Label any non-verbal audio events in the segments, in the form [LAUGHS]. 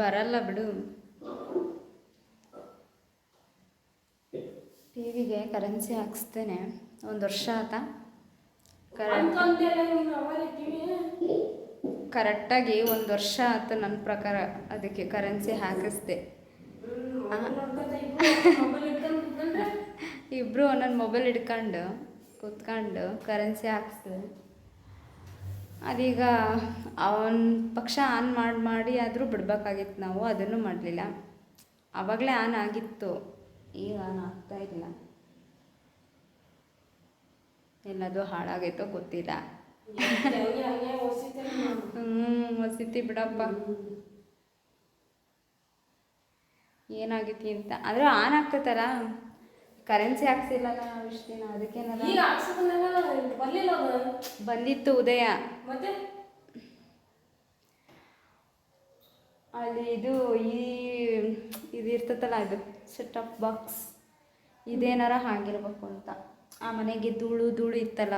ಬರಲ್ಲ ಬಿಡು. ಟಿ ವಿಗೆ ಕರೆನ್ಸಿ ಹಾಕ್ಸ್ತೇನೆ. ಒಂದು ವರ್ಷ ಆತ? ಕರೆಕ್ಟಾಗಿ ಒಂದು ವರ್ಷ ಆಯ್ತು ನನ್ನ ಪ್ರಕಾರ ಅದಕ್ಕೆ ಕರೆನ್ಸಿ ಹಾಕಿಸ್ದೆ. ಇಬ್ಬರು ನನ್ನ ಮೊಬೈಲ್ ಇಟ್ಕೊಂಡು ಕೂತ್ಕೊಂಡು ಕರೆನ್ಸಿ ಹಾಕ್ಸ್ದೆ. ಅದೀಗ ಅವನ ಪಕ್ಷ ಆನ್ ಮಾಡಿ ಮಾಡಿ ಆದರೂ ಬಿಡ್ಬೇಕಾಗಿತ್ತು ನಾವು, ಅದನ್ನು ಮಾಡಲಿಲ್ಲ. ಆವಾಗಲೇ ಆನ್ ಆಗಿತ್ತು. ಈಗ ಆನ್ ಆಗ್ತಾ ಇಲ್ಲ. ಎಲ್ಲದು ಹಾಳಾಗೈತೋ ಗೊತ್ತಿಲ್ಲ. ಹ್ಞೂ ವಸತಿ ಬಿಡಪ್ಪ. ಏನಾಗೈತಿ ಅಂತ. ಆದರೂ ಆನ್ ಆಗ್ತೈತಲ್ಲ. ಕರೆನ್ಸಿ ಹಾಕ್ಸಿಲ್ಲಲ್ಲ ನಾವು ಇಷ್ಟು ದಿನ ಅದಕ್ಕೇನಲ್ಲ ಈಗ ಬರ್ಲಿಲ್ಲ ಅದು. ಬಂದಿತ್ತು ಉದಯ. ಮತ್ತೆ? ಅಲ್ಲಿ ಇದು ಈ ಇದು ಇರ್ತೈತಲ್ಲ ಇದು ಸೆಟ್ ಆಫ್ ಬಾಕ್ಸ್ ಇದೇನಾರ ಹಾಗಿರ್ಬೇಕು ಅಂತ. ಆ ಮನೆಗೆ ಧೂಳು ಧೂಳು ಇತ್ತಲ್ಲ.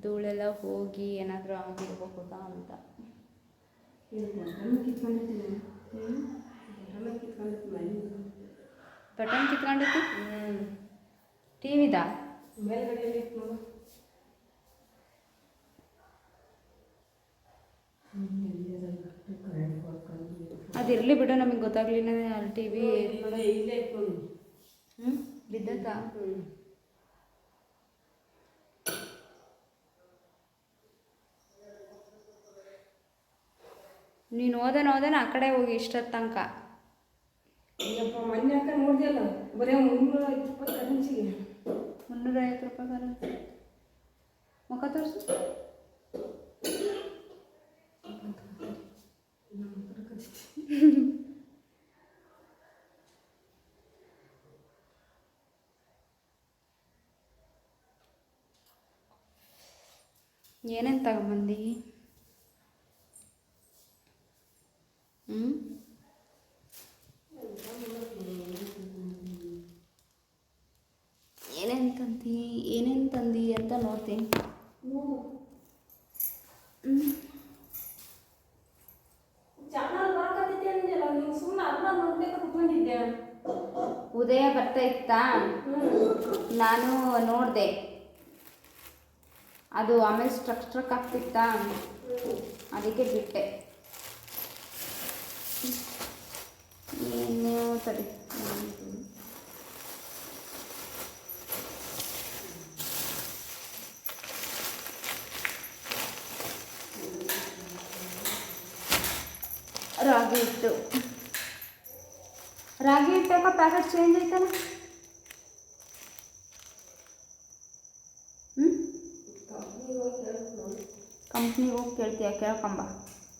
ಧೂಳೆಲ್ಲ ಹೋಗಿ ಏನಾದರೂ ಆಗಿರ್ಬೇಕು ಅಂತ. ಬಟನ್ ಕಿತ್ಕೊಂಡಿತ್ತು ಟಿ ವಿದಾ ನೋಡು. ಅದಿರಲಿ ಬಿಡು ನಮಗೆ ಗೊತ್ತಾಗ್ಲಿಲ್ಲ ಅಲ್ಲಿ ಟಿ ವಿ ಹ್ಞೂ ಬಿದ್ದತ್ತಾ ನೀನು ಓದನ ಓದನ ಆ ಕಡೆ ಹೋಗಿ ಇಷ್ಟೊತ್ತು ತನಕ ಅಯ್ಯಪ್ಪ ಮೊನ್ನೆ ಅಕ್ಕ ನೋಡ್ದಿಯಲ್ಲ ಬರೀ ಮುನ್ನೂರ ಇಪ್ಪತ್ತು ಕರೆನ್ಸಿಗೆ ಮುನ್ನೂರೈವತ್ತು ರೂಪಾಯಿ ಬರುತ್ತೆ ಮುಖ ತೋರಿಸು ಏನೇನು ತಗೊಂಬಂದಿ ಏನೇನು ತಂದಿ ಏನೇನು ತಂದಿ ಅಂತ ನೋಡ್ತೀನಿ. ಉದಯ ಬರ್ತಾ ಇತ್ತಾ? ನಾನು ನೋಡಿದೆ. ಅದು ಆಮೇಲೆ ಸ್ಟ್ರಕ್ ಸ್ಟ್ರಕ್ ಆಗ್ತಿತ್ತಾ ಅದಕ್ಕೆ ಬಿಟ್ಟೆ. ಏನು ಸರಿ. ರಾಗಿ ಹಿಟ್ಟು ರಾಗಿ ಹಿಟ್ಟಾಕ ಪ್ಯಾಕೆಟ್ ಚೇಂಜ್ ಐತಲ್ಲ ಹ್ಞೂ ಕಂಪ್ನಿಗೆ ಹೋಗಿ ಕೇಳ್ತೀಯ ಕೇಳ್ಕೊಂಬ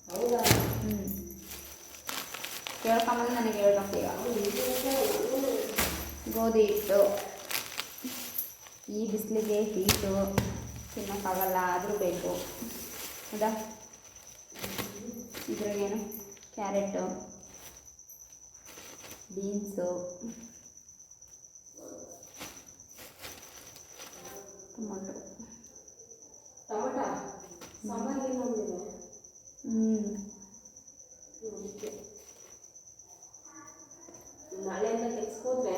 ಹೌದಾ ಹ್ಞೂ ಕೇಳ್ಕೊಂಬಂದು ನನಗೆ ಹೇಳ್ಕೊಂಬೀಗ ಗೋಧಿ ಹಿಟ್ಟು ಈ ಬಿಸಿಲಿಗೆ ಹೀಟು ತಿನ್ನೋಕ್ಕಾಗಲ್ಲ ಆದರೂ ಬೇಕು ಹೌದಾ ಇದ್ರಾಗೇನು ಕ್ಯಾರೆಟು ಬೀನ್ಸು ಟೊಮೊಟೊ. ನಾಳೆಯಿಂದ ಕೆಲ್ಸಕ್ಕೆ ಹೋದ್ರೆ?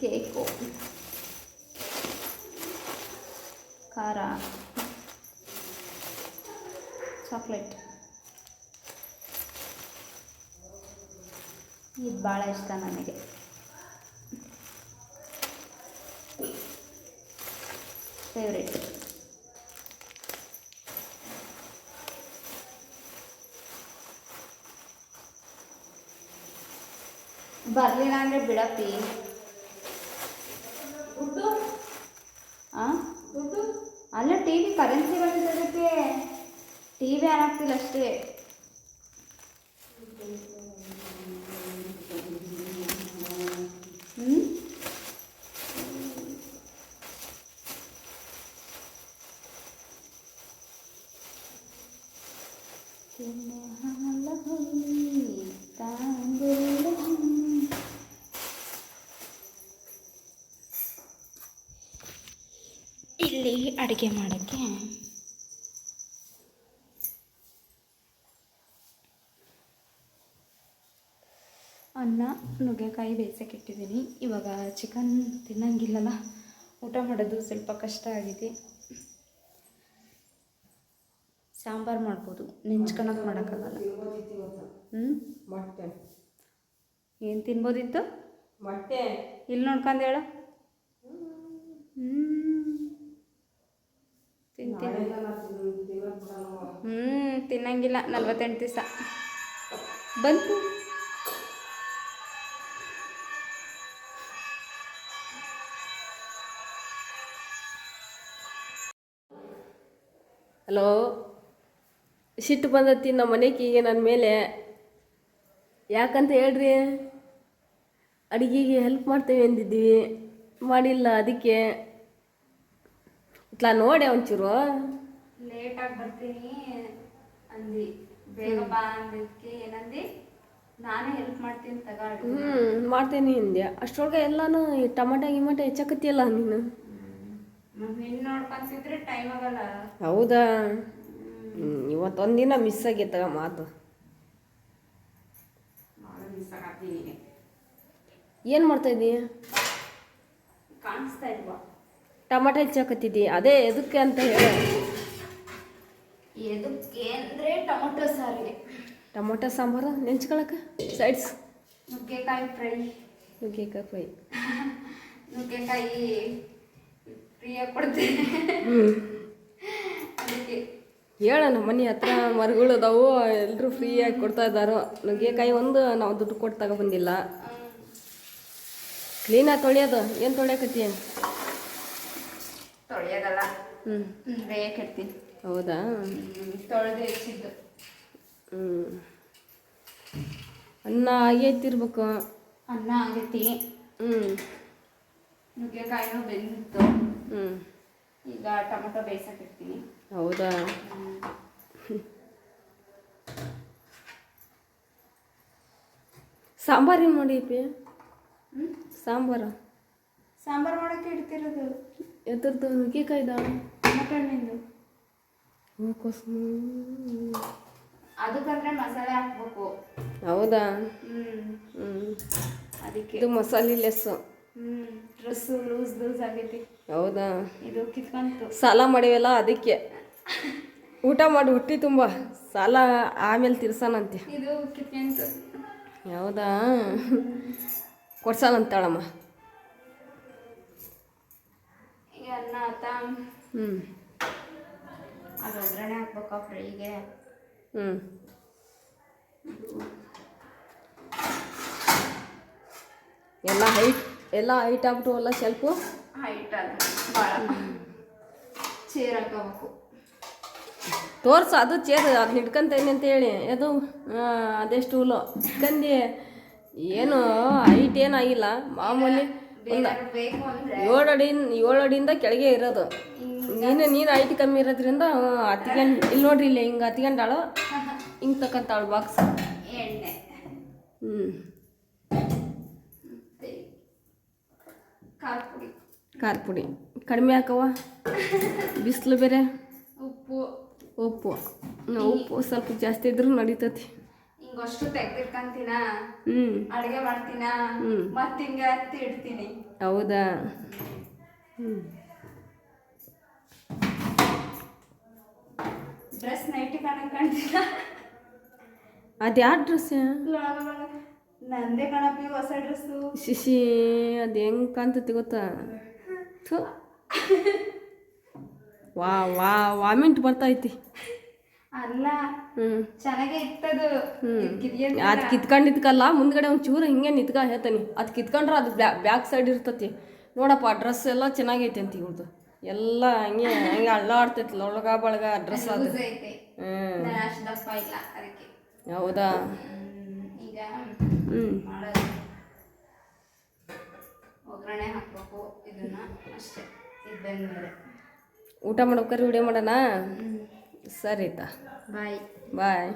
ಕೇಕು. ಖಾರ ಚಾಕ್ಲೇಟ್ ಇದು ಭಾಳ ಇಷ್ಟ ನನಗೆ. ಫೇವ್ರೇಟ್ ಬರಲಿಲ್ಲ ಅಂದರೆ ಬಿಡಪ್ಪಿ ದುಡ್ಡು ಆ ದುಡ್ಡು ಅಲ್ಲ ಟಿ ವಿ ಕರೆನ್ಸಿ ಬಂದಿದೆ ಅದಕ್ಕೆ ಟಿ ವಿ ಆನ್ ಆಗ್ತಿಲ್ಲ ಅಷ್ಟೇ ಹ್ಞೂ ಅಡುಗೆ ಮಾಡೋಕ್ಕೆ. ಅನ್ನ ನುಗ್ಗೆಕಾಯಿ ಬೇಯಿಸೋಕೆ ಇಟ್ಟಿದ್ದೀನಿ. ಇವಾಗ ಚಿಕನ್ ತಿನ್ನಂಗಿಲ್ಲಲ್ಲ. ಊಟ ಮಾಡೋದು ಸ್ವಲ್ಪ ಕಷ್ಟ ಆಗಿದೆ. ಸಾಂಬಾರು ಮಾಡ್ಬೋದು. ನೆಂಚ್ಕೊಳಕ್ಕೆ ಮಾಡೋಕ್ಕಾಗಲ್ಲ. ಹ್ಞೂ ಮೊಟ್ಟೆ. ಏನು ತಿನ್ಬೋದಿತ್ತು? ಮೊಟ್ಟೆ. ಇಲ್ಲಿ ನೋಡ್ಕೊಂಡು ಹೇಳು. ಹ್ಞೂ ತಿನ್ನಂಗಿಲ್ಲ ನಲ್ವತ್ತೆಂಟು ದಿವಸ. ಬಂತು. ಹಲೋ? ಸಿಟ್ಟು ಬಂದತಿ ನಮ್ಮ ಮನೆಗೆ ನನ್ನ ಮೇಲೆ. ಯಾಕಂತ ಹೇಳ್ರಿ? ಅಡುಗೆಗೆ ಹೆಲ್ಪ್ ಮಾಡ್ತೇವೆ ಅಂದಿದ್ದೀವಿ. ಮಾಡಿಲ್ಲ ಅದಕ್ಕೆ. ಇಟ್ಲ ನೋಡಿ ಒಂಚೂರು. ಲೇಟಾಗಿ ಬರ್ತೀನಿ ಅಂದಿ. ಬೇಗ ಬಾ ಅಂದಿದ್ದಕ್ಕೆ ಏನಂದಿ? ನಾನೇ ಹೆಲ್ಪ್ ಮಾಡ್ತೀನಿ ತಗೊಳ್ಳಿ ಹ್ಞೂ ಮಾಡ್ತೀನಿ ಹಿಂದೆ ಅಷ್ಟರೊಳಗೆ ಎಲ್ಲಾನು ಈ ಟಮಾಟ ಗಿಮಾಟ ಹೆಚ್ಚಕತ್ತಿಯಲ್ಲ ನೀನು? ನಿನ್ನ ನೋಡ್ಕೊಂತಿದ್ರೆ ಟೈಮ್ ಆಗಲ್ಲ. ಹೌದಾ? ಇವತ್ತು ಇವತ್ತೊಂದಿನ ಮಿಸ್ ಆಗೈತ ಮಾತು. ಏನು ಮಾಡ್ತಾ ಇದೀಯ ಕಾಣಿಸ್ತಾ ಇಲ್ವಾ? ಟಮಾಟ ಹೆಚ್ಚಾಕತ್ತಿದ್ದೀಯ ಅದೇ ಎದಕ್ಕೆ ಅಂತ ಹೇಳ. ಎದಕ್ಕೆ ಅಂದರೆ ಟೊಮೊಟೊ ಸಾರಿಗೆ. ಟೊಮೊಟೊ ಸಾಂಬಾರು ನೆಂಚ್ಕೊಳಕ್ಕೆ? ಸೈಡ್ಸ್ ನುಗ್ಗೆಕಾಯಿ ಫ್ರೈ. ನುಗ್ಗೆಕಾಯಿ ಫ್ರೈ. [LAUGHS] ನುಗ್ಗೆಕಾಯಿ ಫ್ರೀ ಕೊಡ್ತೀನಿ ಅದಕ್ಕೆ. ಹೇಳೋಣ ಮನೆ ಹತ್ರ ಮರಗಳು ಅದಾವು ಎಲ್ಲರೂ ಫ್ರೀಯಾಗಿ ಕೊಡ್ತಾ ಇದ್ದಾರೋ. ನುಗ್ಗೆಕಾಯಿ ಒಂದು ನಾವು ದುಡ್ಡು ಕೊಟ್ಟು ತಗೊಬಂದಿಲ್ಲ. ಕ್ಲೀನಾಗಿ ತೊಳೆಯೋದು ಏನು ತೊಳೆಯಕತ್ತೀಯ ತೊಳೆಯೋದಲ್ಲ. ಬೇಯಕ್ಕೆ ಹೌದಾ? ತೊಳೆದು ಹೆಚ್ಚಿದ್ದು. ಹ್ಞೂ ಅನ್ನ ಆಗೈತಿರ್ಬೇಕು ಅನ್ನ ಆಗೈತಿ ಹ್ಞೂ ನುಗ್ಗೆಕಾಯಿನೂ ಬೆಂದಿತ್ತು. ಹ್ಞೂ ಈಗ ಟೊಮೆಟೊ ಬೇಯಿಸಕ್ಕೆ ಇಡ್ತೀನಿ ಹೌದಾ? ಸಾಂಬಾರ್ ಏನು ಮಾಡಿಪಿ ಸಾಂಬಾರು? ಸಾಂಬಾರು ಮಾಡೋಕ್ಕೆ ಇಡ್ತಿರೋದು. ಎದ್ರದ್ದು ನುಗ್ಗೆಕಾಯ್ದ? ಹಣ್ಣಿಂದು ಹೂಕೋಸು ಅದಕ್ಕಂದ್ರೆ ಮಸಾಲೆ ಹಾಕ್ಬೇಕು. ಹೌದಾ? ಹ್ಞೂ ಅದಕ್ಕೆ. ಇದು ಮಸಾಲೆ ಲೆಸ್ಸು ಹ್ಞೂ ಡ್ರೆಸ್ಸು ಲೂಸ್ ಲೂಸ್ ಆಗೈತಿ. ಹೌದಾ? ಇದು ಕಿತ್ಕೊಂತು. ಸಾಲ ಮಾಡಿವೆಲ್ಲ ಅದಕ್ಕೆ. ಊಟ ಮಾಡಿ ಹುಟ್ಟಿ ತುಂಬ. ಸಾಲ ಆಮೇಲೆ ತಿರ್ಸಾನಂತೆ. ಇದು ಕಿತ್ಕೊಂತು. ಹೌದಾ? ಕೊಡ್ಸಾನಂತಾಳಮ್ಮ ಈಗ ಅನ್ನ ಆತ ಹ್ಞೂ ಅದು ಒಗ್ಗರಣೆ ಹಾಕ್ಬೇಕಾ ಫ್ರೈಗೆ. ಹ್ಞೂ ಎಲ್ಲ ಹೈಟ್ ಎಲ್ಲ ಹೈಟ್ ಆಗ್ಬಿಟ್ಟವಲ್ಲ ಸ್ವಲ್ಪ? ಹೈಟ್ ಅದು ಭಾಳ ಚೇರ್ ಹಾಕೋಬೇಕು ತೋರ್ಸು ಅದು ಚೇರ್ ಅದು ಹಿಡ್ಕೊಂತೇನೆ ಅಂತ ಹೇಳಿ. ಅದು ಅದೇ ಸ್ಟೂಲು ಹಿಡ್ಕಂದು ಏನು ಹೈಟ್ ಏನಾಗಿಲ್ಲ ಮಾಮೂಲಿ ಬೇಕು ಏಳು ಅಡಿ ಏಳು ಅಡಿಯಿಂದ ಕೆಳಗೆ ಇರೋದು. ನೀನು ನೀನು ಐಟಿ ಕಮ್ಮಿ ಇರೋದ್ರಿಂದ ಹತ್ಕೊಂಡು ಇಲ್ಲಿ ನೋಡ್ರಿ ಇಲ್ಲಿ ಹಿಂಗೆ ಹತ್ಕೊಂಡಾಳು ಹಿಂಗೆ ತಕ್ಕಂತಾಳು ಬಾಕ್ಸ್ ಎಣ್ಣೆ. ಹ್ಞೂ ಖಾರ ಪುಡಿ ಖಾರ ಪುಡಿ ಕಡಿಮೆ ಹಾಕವ ಬಿಸಿಲು ಬೇರೆ. ಉಪ್ಪು. ಉಪ್ಪು. ಉಪ್ಪು ಸ್ವಲ್ಪ ಜಾಸ್ತಿ ಇದ್ರೂ ನಡೀತತಿ. ಹಿಂಗಷ್ಟು ಹ್ಞೂ ಅಡುಗೆ ಮಾಡ್ತೀನ? ಹ್ಮ್. ಮತ್ತೆ ಹಿಂಗೆ ಹತ್ತಿ ಇಡ್ತೀನಿ. ಹೌದಾ? ಹ್ಞೂ ಡ್ರೆಸ್ ನೈಟ್ ಕಾಣಕ್ ಅದು ಯಾವ ಡ್ರೆಸ್ ನಂದೇ ಕಣಪ್ಪಿ ಹೊಸ ಡ್ರೆಸ್ಸು ಶಿಶಿ ಅದು ಹೆಂಗೆ ಕಾಣ್ತತಿ ಗೊತ್ತಾ. ವಾ ವಾ ವಾಮಿಂಟ್ ಬರ್ತೈತಿ ಅಲ್ಲ ಚೆನ್ನಾಗೇ ಇತ್ತದು. ಅದು ಕಿತ್ಕೊಂಡಿದ್ಕಲ್ಲ ಮುಂದ್ಗಡೆ ಒಂದು ಚೂರು ಹಿಂಗೆ ನಿತ್ಕ ಹೇಳ್ತಾನೆ. ಅದು ಕಿತ್ಕೊಂಡ್ರೆ ಅದು ಬ್ಯಾ ಬ್ಯಾಕ್ ಸೈಡ್ ಇರ್ತತಿ. ನೋಡಪ್ಪ ಡ್ರೆಸ್ ಎಲ್ಲ ಚೆನ್ನಾಗೈತೆ ಅಂತ ಇವ್ರದ್ದು ಎಲ್ಲ ಹಂಗೆ ಹಂಗೆ ಅಳ್ಳಾಡ್ತೈತಿ ಒಳಗ ಬಳಗ ಡ್ರೆಸ್ ಅದು. ಹ್ಞೂ ಹೌದಾ? ಹ್ಞೂ ಒಗ್ಗರಣೆ ಹಾಕ್ಬೇಕು ಇದನ್ನ ಅಷ್ಟೇ. ಊಟ ಮಾಡ್ಬೇಕಾರೆ ವಿಡಿಯೋ ಮಾಡೋಣ? ಸರಿ ತಾ ಬಾಯ್ ಬಾಯ್